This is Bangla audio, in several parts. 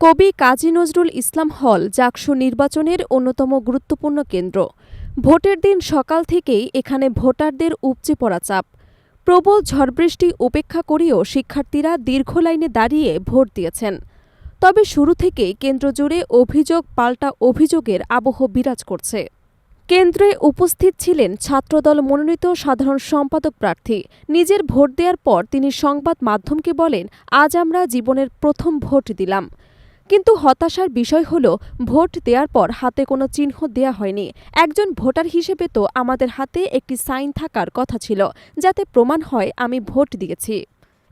কবি কাজী নজরুল ইসলাম হল জাকসু নির্বাচনের অন্যতম গুরুত্বপূর্ণ কেন্দ্র। ভোটের দিন সকাল থেকেই এখানে ভোটারদের উপচে পড়া চাপ। প্রবল ঝড়বৃষ্টি উপেক্ষা করেও শিক্ষার্থীরা দীর্ঘ লাইনে দাঁড়িয়ে ভোট দিয়েছেন। তবে শুরু থেকেই কেন্দ্র জুড়ে অভিযোগ পাল্টা অভিযোগের আবহ বিরাজ করছে। কেন্দ্রে উপস্থিত ছিলেন ছাত্রদল মনোনীত সাধারণ সম্পাদক প্রার্থী। নিজের ভোট দেওয়ার পর তিনি সংবাদ মাধ্যমকে বলেন, আজ আমরা জীবনের প্রথম ভোট দিলাম। কিন্তু হতাশার বিষয় হলো, ভোট দেওয়ার পর হাতে কোনো চিহ্ন দেয়া হয়নি। একজন ভোটার হিসেবে তো আমাদের হাতে একটি সাইন থাকার কথা ছিল, যাতে প্রমাণ হয় আমি ভোট দিয়েছি।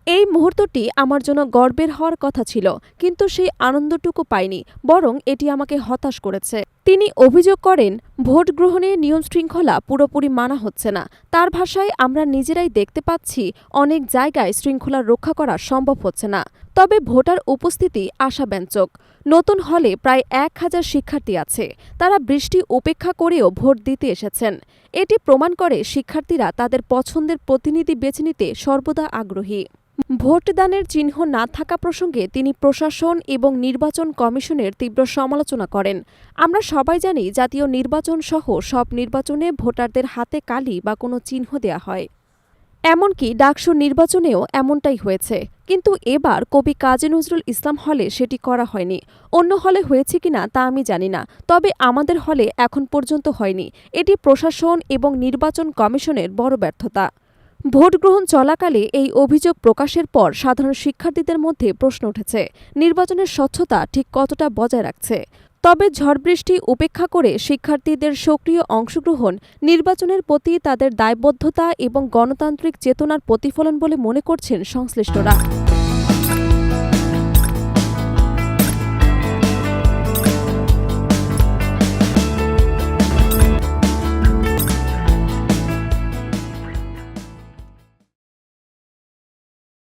এই মুহূর্তটি আমার জন্য গর্বের হওয়ার কথা ছিল, কিন্তু সেই আনন্দটুকু পাইনি, বরং এটি আমাকে হতাশ করেছে। তিনি অভিযোগ করেন, ভোট গ্রহণে নিয়ম শৃঙ্খলা পুরোপুরি মানা হচ্ছে না। তার ভাষায় আমরা নিজেরাই দেখতে পাচ্ছি অনেক জায়গায় শৃঙ্খলা রক্ষা করা সম্ভব হচ্ছে না। তবে ভোটার উপস্থিতি আশাব্যঞ্জক। নতুন হলে প্রায় এক হাজার শিক্ষার্থী আছে। তারা বৃষ্টি উপেক্ষা করেও ভোট দিতে এসেছেন। এটি প্রমাণ করে শিক্ষার্থীরা তাদের পছন্দের প্রতিনিধি বেছে নিতে সর্বদা আগ্রহী। ভোটদানের চিহ্ন না থাকা প্রসঙ্গে তিনি প্রশাসন এবং নির্বাচন কমিশনের তীব্র সমালোচনা করেন। আমরা সবাই জানি জাতীয় নির্বাচন সহ সব নির্বাচনে ভোটারদের হাতে কালি বা কোনো চিহ্ন দেয়া হয়। এমনকি ডাকসু নির্বাচনেও এমনটাই হয়েছে। কিন্তু এবার কবি কাজী নজরুল ইসলাম হলে সেটি করা হয়নি। অন্য হলে হয়েছে কিনা তা আমি জানি না। তবে আমাদের হলে এখন পর্যন্ত হয়নি। এটি প্রশাসন এবং নির্বাচন কমিশনের বড় ব্যর্থতা। ভোট গ্রহণ চলাকালে এই অভিযোগ প্রকাশের পর সাধারণ শিক্ষার্থীদের মধ্যে প্রশ্ন উঠেছে, নির্বাচনের স্বচ্ছতা ঠিক কতটা বজায় রাখছে? তবে ঝড়বৃষ্টি উপেক্ষা করে শিক্ষার্থীদের সক্রিয় অংশগ্রহণ, নির্বাচনের প্রতি তাদের দায়বদ্ধতা এবং গণতান্ত্রিক চেতনার প্রতিফলন বলে মনে করছেন সংশ্লিষ্টরা।